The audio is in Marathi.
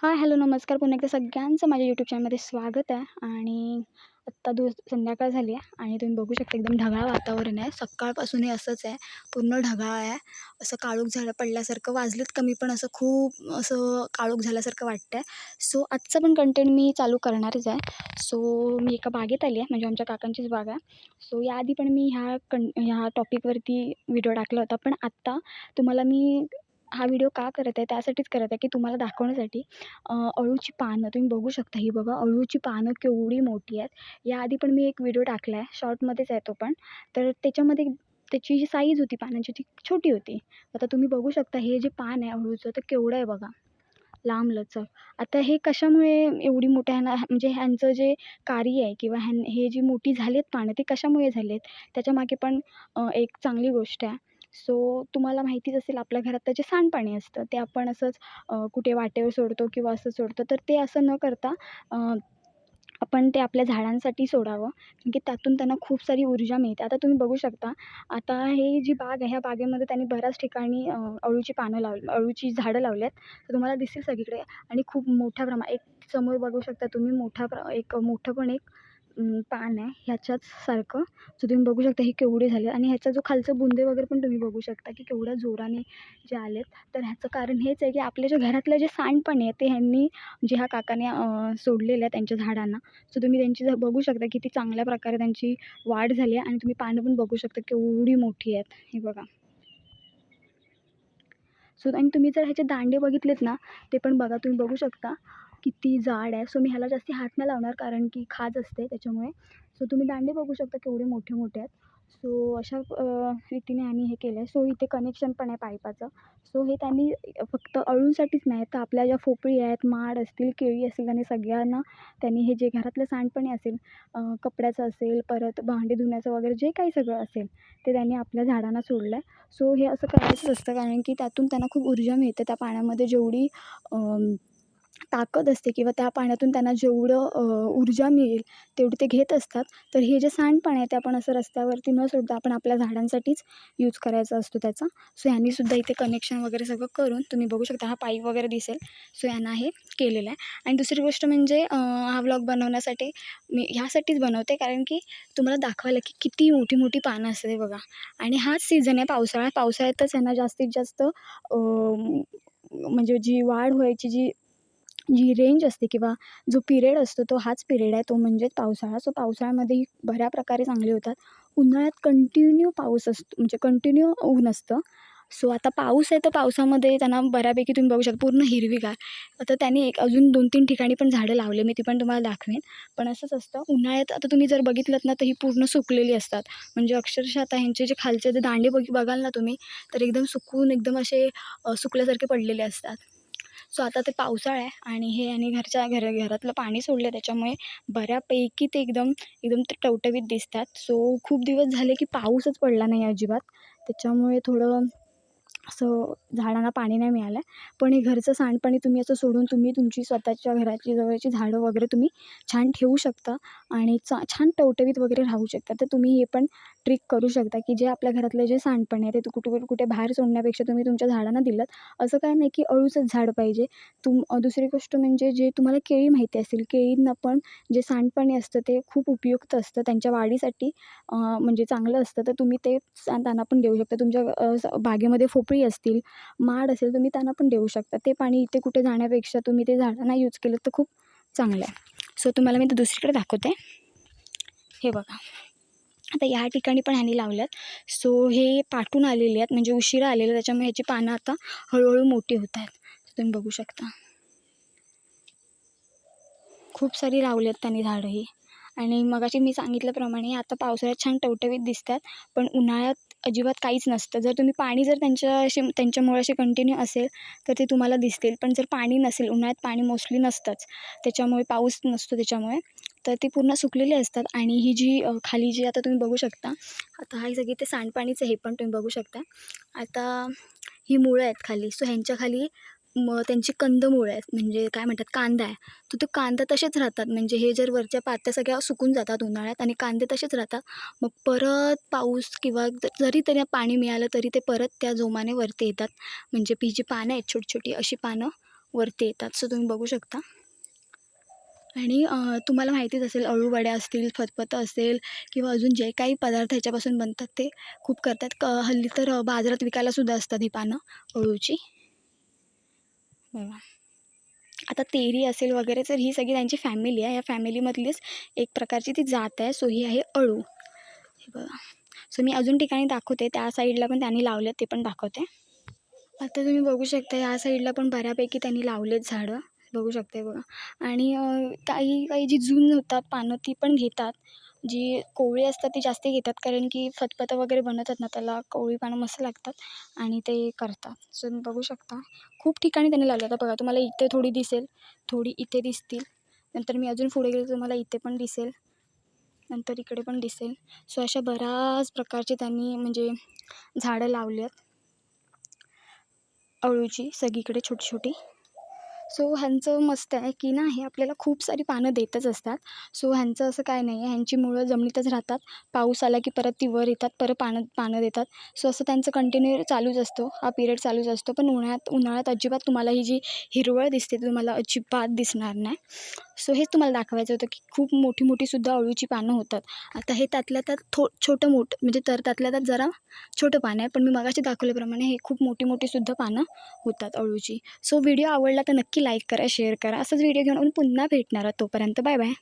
हां हॅलो नमस्कार पुन्हा एकदा सगळ्यांचं माझ्या यूट्यूब चॅनलमध्ये स्वागत आहे. आणि आत्ता दिवस संध्याकाळ झाली आहे आणि तुम्ही बघू शकता एकदम ढगाळ वातावरण आहे. सकाळपासून हे असंच आहे पूर्ण ढगाळ आहे. असं काळोख झालं पडल्यासारखं वाजलेत कमी पण असं खूप असं काळोख झाल्यासारखं वाटतं आहे सो आजचा पण कंटेंट मी चालू करणारच आहे. सो मी एका बागेत आली आहे म्हणजे आमच्या काकांचीच बाग आहे. सो याआधी पण मी ह्या कं ह्या टॉपिकवरती व्हिडिओ टाकला होता. पण आत्ता तुम्हाला मी हा व्हिडिओ का करत आहे? त्यासाठीच करत आहे की तुम्हाला दाखवण्यासाठी अळूची पानं तुम्ही बघू शकता. ही बघा अळूची पानं केवढी मोठी आहेत. याआधी पण मी एक व्हिडिओ टाकला आहे. शॉर्टमध्येच आहे तो पण. तर त्याच्यामध्ये त्याची जी साईज होती पानांची ती छोटी होती. आता तुम्ही बघू शकता हे जे पान आहे अळूचं तर केवढं आहे बघा. लांबलचक. आता हे कशामुळे एवढी मोठ्या ह्यांना म्हणजे ह्यांचं जे कार्य आहे किंवा ह्यां हे जी मोठी झाली आहेत पानं ती कशामुळे झाली आहेत त्याच्यामागे पण एक चांगली गोष्ट आहे. सो तुम्हाला माहितीच असेल आपल्या घरात त्याचे सांडपाणी असतं ते आपण असंच कुठे वाटेवर सोडतो किंवा असं सोडतो तर ते असं न करता आपण ते आपल्या झाडांसाठी सोडावं कारण की त्यातून त्यांना खूप सारी ऊर्जा मिळते. आता तुम्ही बघू शकता आता हे जी बाग आहे ह्या बागेमध्ये त्यांनी बऱ्याच ठिकाणी अळूची पानं लावली अळूची झाडं लावली आहेत तर तुम्हाला दिसेल सगळीकडे आणि खूप मोठ्या प्रमा एक समोर बघू शकता तुम्ही मोठा प्र एक मोठं पण एक पान आहे ह्याच्याच सारखं सो तुम्ही बघू शकता हे केवढे झाले. आणि ह्याचा जो खालचं बुंदे वगैरे पण तुम्ही बघू शकता की केवढ्या जोराने जे आलेत. तर ह्याचं कारण हेच आहे की आपल्या जे घरातलं जे सांडपाणी आहे ते ह्यांनी जे ह्या काकाने सोडलेलं आहे त्यांच्या झाडांना. सो तुम्ही त्यांची बघू शकता किती चांगल्या प्रकारे त्यांची वाढ झाली आहे. आणि तुम्ही पानं पण बघू शकता केवढी मोठी आहेत. हे बघा. सो आणि तुम्ही जर ह्याचे दांडे बघितलेत ना ते पण बघा. तुम्ही बघू शकता. किती जाड आहे. सो मी ह्याला जास्ती हात नाही लावणार कारण की खाज असते त्याच्यामुळे. सो तुम्ही दांडे बघू शकता केवढे मोठे मोठे आहेत. सो अशा रीतीने आम्ही हे केलं आहे सो इथे कनेक्शन पण आहे पाईपाचं सो हे त्यांनी फक्त अळूंसाठीच नाही तर आपल्या ज्या फोपळी आहेत माड असतील केळी असतील आणि सगळ्यांना त्यांनी हे जे घरातलं सांडपाणी असेल कपड्याचं असेल परत भांडी धुण्याचं वगैरे जे काही सगळं असेल ते त्यांनी आपल्या झाडांना सोडलं आहे सो हे असं करायचंच असतं कारण की त्यातून त्यांना खूप ऊर्जा मिळते त्या पाण्यामध्ये जेवढी ताकद असते किंवा त्या पाण्यातून त्यांना जेवढं ऊर्जा मिळेल तेवढी ते घेत असतात. तर हे जे सांडपाणी आहे ते आपण असं रस्त्यावरती न सोडता आपण आपल्या झाडांसाठीच यूज करायचा असतो त्याचा. सो यांनीसुद्धा इथे कनेक्शन वगैरे सगळं करून तुम्ही बघू शकता हा पाईप वगैरे दिसेल. सो यांना हे केलेलं आहे. आणि दुसरी गोष्ट म्हणजे हा व्लॉग बनवण्यासाठी मी ह्यासाठीच बनवते कारण की तुम्हाला दाखवायला की किती मोठी मोठी पानं असते बघा. आणि हाच सीझन आहे पावसाळा. पावसाळ्यातच यांना जास्तीत जास्त म्हणजे जी वाढ व्हायची जी जी रेंज असते किंवा जो पिरियड असतो तो हाच पिरियड आहे. तो म्हणजेच पावसाळा. सो पावसाळ्यामध्येही बऱ्या प्रकारे चांगले होतात. उन्हाळ्यात कंटिन्यू पाऊस असतो म्हणजे कंटिन्यू ऊन असतं. सो आता पाऊस आहे तर पावसामध्ये त्यांना बऱ्यापैकी तुम्ही बघू शकता पूर्ण हिरवीगार. आता त्यांनी एक अजून दोन तीन ठिकाणी पण झाडं लावले. मी ती पण तुम्हाला दाखवेन. पण असंच असतं उन्हाळ्यात आता तुम्ही जर बघितलं ना तर ही पूर्ण सुकलेली असतात. म्हणजे अक्षरशः आता ह्यांचे जे खालचे जे दांडे बघ बघाल ना तुम्ही तर एकदम सुकून एकदम असे सुकल्यासारखे पडलेले असतात. सो आता ते पावसाळा आहे आणि हे आणि घरच्या घर घरातलं पाणी सोडलं आहे त्याच्यामुळे बऱ्यापैकी ते एकदम एकदम ते टवटवीत दिसतात. सो खूप दिवस झाले की पाऊसच पडला नाही अजिबात. त्याच्यामुळे थोडं असं झाडांना पाणी नाही मिळालं. आहे पण हे घरचं सांडपाणी तुम्ही असं सोडून तुम्ही तुमची स्वतःच्या घराची जवळची झाडं वगैरे तुम्ही छान ठेवू शकता आणि चा छान टवटवीत वगैरे राहू शकता. तर तुम्ही हे पण ट्रिक करू शकता की जे आपल्या घरातलं जे सांडपाणी आहे ते कुठे कुठे बाहेर सोडण्यापेक्षा तुम्ही तुमच्या झाडांना दिलं असं काय नाही की अळूचंच झाड पाहिजे. तुम दुसरी गोष्ट म्हणजे जे तुम्हाला केळी माहिती असेल केळींना पण जे सांडपाणी असतं ते खूप उपयुक्त असतं. त्यांच्या वाढीसाठी म्हणजे चांगलं असतं. तर तुम्ही ते त्यांना पण देऊ शकता. तुमच्या बागेमध्ये फोपळी असतील माड असेल तुम्ही त्यांना पण देऊ शकता. ते पाणी इथे कुठे जाण्यापेक्षा तुम्ही ते झाडांना यूज केलं तर खूप चांगलं आहे. सो तुम्हाला मी ते दुसरीकडे दाखवते. हे बघा. आता या ठिकाणी पण ह्यांनी लावल्यात. सो हे पाठून आलेले आहेत म्हणजे उशिरा आलेले त्याच्यामुळे ह्याची पानं आता हळूहळू मोठी होत आहेत. तुम्ही बघू शकता. खूप सारी लावली आहेत त्यांनी झाडं ही आणि मगाशी मी सांगितल्याप्रमाणे आता पावसाळ्यात छान टवटवीत दिसतात पण उन्हाळ्यात अजिबात काहीच नसतं. जर तुम्ही पाणी जर त्यांच्याशी त्यांच्यामुळे असे कंटिन्यू असेल तर ते तुम्हाला दिसतील. पण जर पाणी नसेल उन्हाळ्यात पाणी मोस्टली नसतंच. त्याच्यामुळे पाऊस नसतो त्याच्यामुळे तर ती पूर्ण सुकलेली असतात. आणि ही जी खाली जी आता तुम्ही बघू शकता आता हा सगळी ते सांडपाणीचं हे पण तुम्ही बघू शकता. आता ही मुळं आहेत खाली. सो ह्यांच्या खाली मग त्यांची कंदमुळं आहेत. म्हणजे काय म्हणतात कांदा आहे. तर ते कांदा तसेच राहतात. म्हणजे हे जर वरच्या पात्या सगळ्या सुकून जातात उन्हाळ्यात आणि कांदे तसेच राहतात मग परत पाऊस किंवा जरी त्यांना पाणी मिळालं तरी ते परत त्या जोमाने वरती येतात. म्हणजे पी जी पानं आहेत छोटी छोटी अशी पानं वरती येतात. सो तुम्ही बघू शकता. आणि तुम्हाला माहितीच असेल अळूवड्या असतील फतफतं असेल किंवा अजून जे काही पदार्थ ह्याच्यापासून बनतात ते खूप करतात. क हल्ली तर बाजारात विकायलासुद्धा असतात ही पानं अळूची. बघा आता तेरी असेल वगैरे तर ही सगळी त्यांची फॅमिली आहे. या फॅमिलीमधलीच एक प्रकारची ती जात आहे. सो ही आहे अळू. हे बघा. सो मी अजून ठिकाणी दाखवते. त्या साईडला पण त्यांनी लावले ते पण दाखवते. आता तुम्ही बघू शकता या साईडला पण बऱ्यापैकी त्यांनी लावलेत झाडं. बघू शकते बघा. आणि काही काही जी जून होतात पानं ती पण घेतात. जी कोवळी असतात ती जास्त घेतात कारण की फतफतं वगैरे बनवतात ना त्याला कोवळी पानं मस्त लागतात आणि ते करतात. सो तुम्ही बघू शकता. खूप ठिकाणी त्यांनी लावलं आता बघा तुम्हाला इथे थोडी दिसेल थोडी इथे दिसतील. नंतर मी अजून पुढे गेले तुम्हाला इथे पण दिसेल. नंतर इकडे पण दिसेल. सो अशा बऱ्याच प्रकारचे त्यांनी म्हणजे झाडं लावली आहेत अळूची सगळीकडे छोटी छोटी सो ह्यांचं मस्त आहे की ना हे आपल्याला खूप सारी पानं देतच असतात. सो ह्यांचं असं काय नाही आहे ह्यांची मुळं जमिनीतच राहतात. पाऊस आला की परत ती वर येतात परत पानं पानं देतात. सो असं त्यांचं कंटिन्यू चालूच असतो हा पिरियड चालूच असतो. पण उन्हाळ्यात उन्हाळ्यात अजिबात तुम्हाला ही जी हिरवळ दिसते ती तुम्हाला अजिबात दिसणार नाही. सो हेच तुम्हाला दाखवायचं होतं की खूप मोठी मोठीसुद्धा अळूची पानं होतात. आता हे त्यातल्या त्यात थो छोटं मोठं म्हणजे तर त्यातल्या त्यात जरा छोटं पान आहे पण मी मगाशी दाखवल्याप्रमाणे हे खूप मोठी मोठीसुद्धा पानं होतात अळूची सो व्हिडिओ आवडला तर नक्की नक्की लाईक करा शेअर करा. असंच व्हिडिओ घेऊन आपण पुन्हा भेटणार आहोत तोपर्यंत. Bye bye